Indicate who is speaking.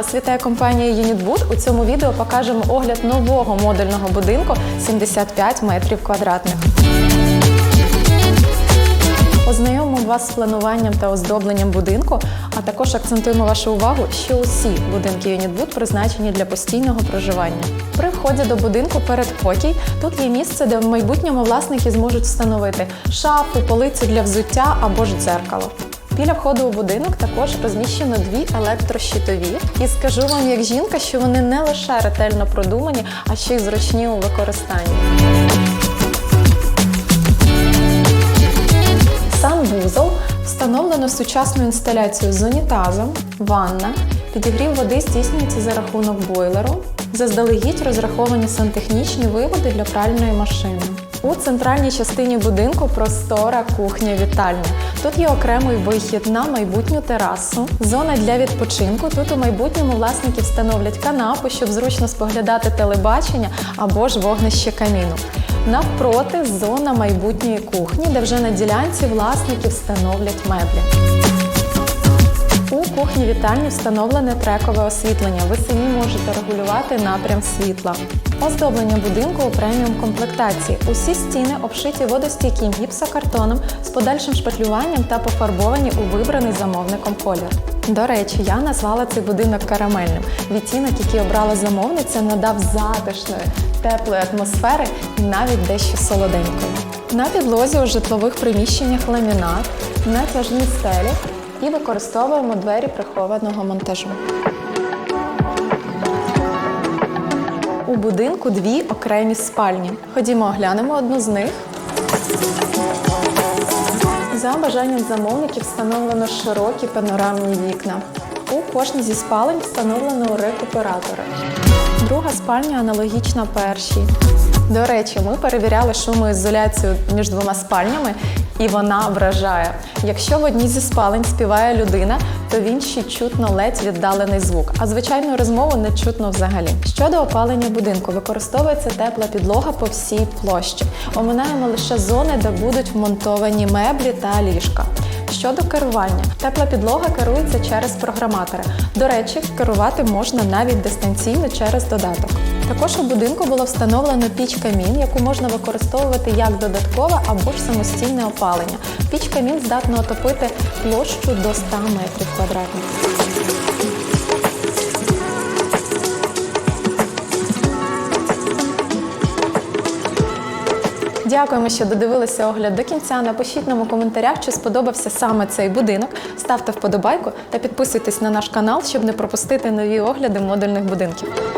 Speaker 1: Вас вітає компанія Unitwood. У цьому відео покажемо огляд нового модульного будинку 75 метрів квадратних. Ознайомимо вас з плануванням та оздобленням будинку, а також акцентуємо вашу увагу, що усі будинки Unitwood призначені для постійного проживання. При вході до будинку передпокій тут є місце, де в майбутньому власники зможуть встановити шафи, полиці для взуття або ж дзеркало. Біля входу у будинок також розміщено дві електрощитові. І скажу вам як жінка, що вони не лише ретельно продумані, а ще й зручні у використанні. Санвузол встановлено сучасну інсталяцію з унітазом, ванна. Підігрів води здійснюється за рахунок бойлеру. Заздалегідь розраховані сантехнічні виводи для пральної машини. У центральній частині будинку простора кухня-вітальня. Тут є окремий вихід на майбутню терасу, зона для відпочинку. Тут у майбутньому власники встановлять канапу, щоб зручно споглядати телебачення або ж вогнище каміну. Навпроти зона майбутньої кухні, де вже на ділянці власники встановлять меблі. Кухні вітальні встановлене трекове освітлення. Ви самі можете регулювати напрям світла. Оздоблення будинку у преміум комплектації. Усі стіни обшиті водостійким гіпсокартоном з подальшим шпатлюванням та пофарбовані у вибраний замовником колір. До речі, я назвала цей будинок карамельним. Відтінок, який обрала замовниця, надав затишної, теплої атмосфери і навіть дещо солоденької. На підлозі у житлових приміщеннях ламінат, натяжні стелі і використовуємо двері прихованого монтажу. У будинку дві окремі спальні. Ходімо, оглянемо одну з них. За бажанням замовників встановлено широкі панорамні вікна. У кожній зі спалень встановлено рекуператори. Друга спальня аналогічна першій. До речі, ми перевіряли шумоізоляцію між двома спальнями, і вона вражає. Якщо в одній зі спалень співає людина, то в іншій чутно ледь віддалений звук, а звичайну розмову не чутно взагалі. Щодо опалення будинку, використовується тепла підлога по всій площі. Оминаємо лише зони, де будуть вмонтовані меблі та ліжка. Щодо керування, тепла підлога керується через програматори. До речі, керувати можна навіть дистанційно через додаток. Також у будинку було встановлено піч камін, яку можна використовувати як додаткове або ж самостійне опалення. Піч камін здатна отопити площу до 100 метрів квадратних. Дякуємо, що додивилися огляд до кінця. Напишіть нам у коментарях, чи сподобався саме цей будинок. Ставте вподобайку та підписуйтесь на наш канал, щоб не пропустити нові огляди модульних будинків.